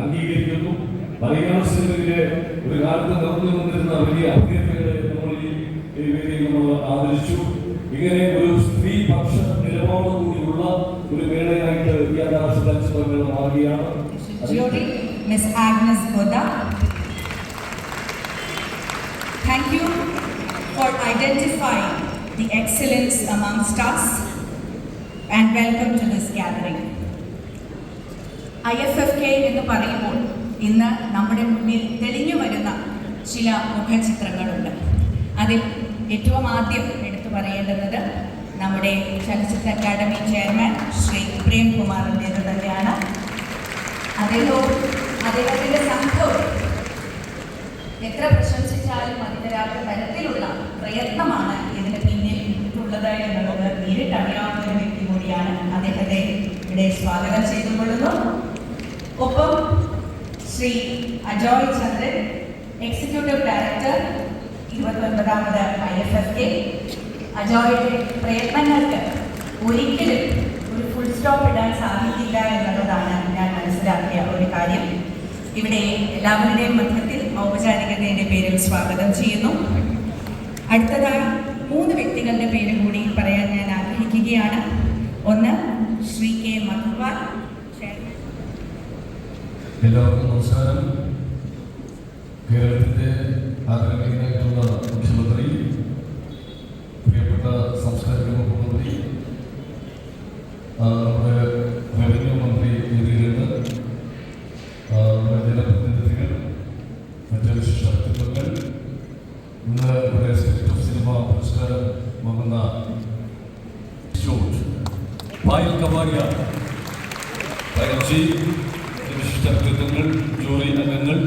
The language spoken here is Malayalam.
അംഗീകരിക്കുന്നു മലയാള സിനിമയിലെ ഒരു കാലത്ത് നിറഞ്ഞു വന്നിരുന്ന വലിയ അഭ്യർത്ഥികളെ നമ്മൾ ഈ ഈ വേദിയിൽ നമ്മൾ ആദരിച്ചു ഇങ്ങനെ ഒരു സ്ത്രീപക്ഷ നിലപാടോടുകൂടിയുള്ള ഒരു മേളയായിട്ട് ഈ അന്താരാഷ്ട്ര ചലച്ചിത്ര മേള മാറുകയാണ് Jury, Miss Agnes Goda. Thank you for identifying the excellence amongst us and welcome to this gathering. I F F K എന്ന് പറയുമ്പോൾ ഇന്ന് നമ്മുടെ മുന്നിൽ തെളിഞ്ഞു വരുന്ന ചില മുഖചിത്രങ്ങളുണ്ട്. അതിൽ ഏറ്റവും ആദ്യം എടുത്തു പറയേണ്ടുന്നത് നമ്മുടെ ചലച്ചിത്ര അക്കാദമി ചെയർമാൻ ശ്രീ പ്രേംകുമാറിന്റേത് തന്നെയാണ്. അദ്ദേഹവും അദ്ദേഹത്തിന്റെ സംഘവും എത്ര പ്രശംസിച്ചാലും അതിന്റെ തരത്തിലുള്ള പ്രയത്നമാണ് ഇതിന് പിന്നിൽ ഉള്ളത് എന്നുള്ളത് നേരിട്ട് അറിയാവുന്ന ഒരു വ്യക്തി കൂടിയാണ് അദ്ദേഹത്തെ ഇവിടെ സ്വാഗതം ചെയ്തുകൊള്ളുന്നു. ഒപ്പം ശ്രീ അജോയ് ചന്ദ്രൻ എക്സിക്യൂട്ടീവ് ഡയറക്ടർ ഇരുപത്തൊൻപതാമത് ഐ എഫ് എഫ് കെ. അജോയുടെ പ്രയത്നങ്ങൾക്ക് ഒരിക്കലും ഒരു ഫുൾ സ്റ്റോപ്പ് ഇടാൻ സാധിക്കില്ല എന്നുള്ളതാണ് ഞാൻ മനസ്സിലാക്കിയ ഒരു കാര്യം. ഇവിടെ എല്ലാവരുടെയും മധ്യത്തിൽ ഔപചാരികതയുടെ പേരിൽ സ്വാഗതം ചെയ്യുന്നു. അടുത്തതായി മൂന്ന് വ്യക്തികളുടെ പേര് കൂടി പറയാൻ ഞാൻ ആഗ്രഹിക്കുകയാണ്. ഒന്ന് ശ്രീ കെ മധുവാൻ ചെയർമാൻ എല്ലാവർക്കും നമസ്കാരം. കേരളത്തിന്റെ ആദരണീയനായിട്ടുള്ള മുഖ്യമന്ത്രി പ്രിയപ്പെട്ട സാംസ്കാരിക മുഖ്യമന്ത്രി നമ്മുടെ റവന്യൂ മന്ത്രി ആ, നമ്മുടെ ജനപ്രതിനിധികൾ മറ്റ് വിശിഷ്ട വ്യക്തിത്വങ്ങൾ ഇന്ന് ഇവിടെ സ്പിരിറ്റ് ഓഫ് സിനിമ പുരസ്കാരം വാങ്ങുന്ന ഷൂട്ട് പായൽ കവാടിയ പയർജി വിശിഷ്ട കൃത്യങ്ങൾ ജൂറി അംഗങ്ങൾ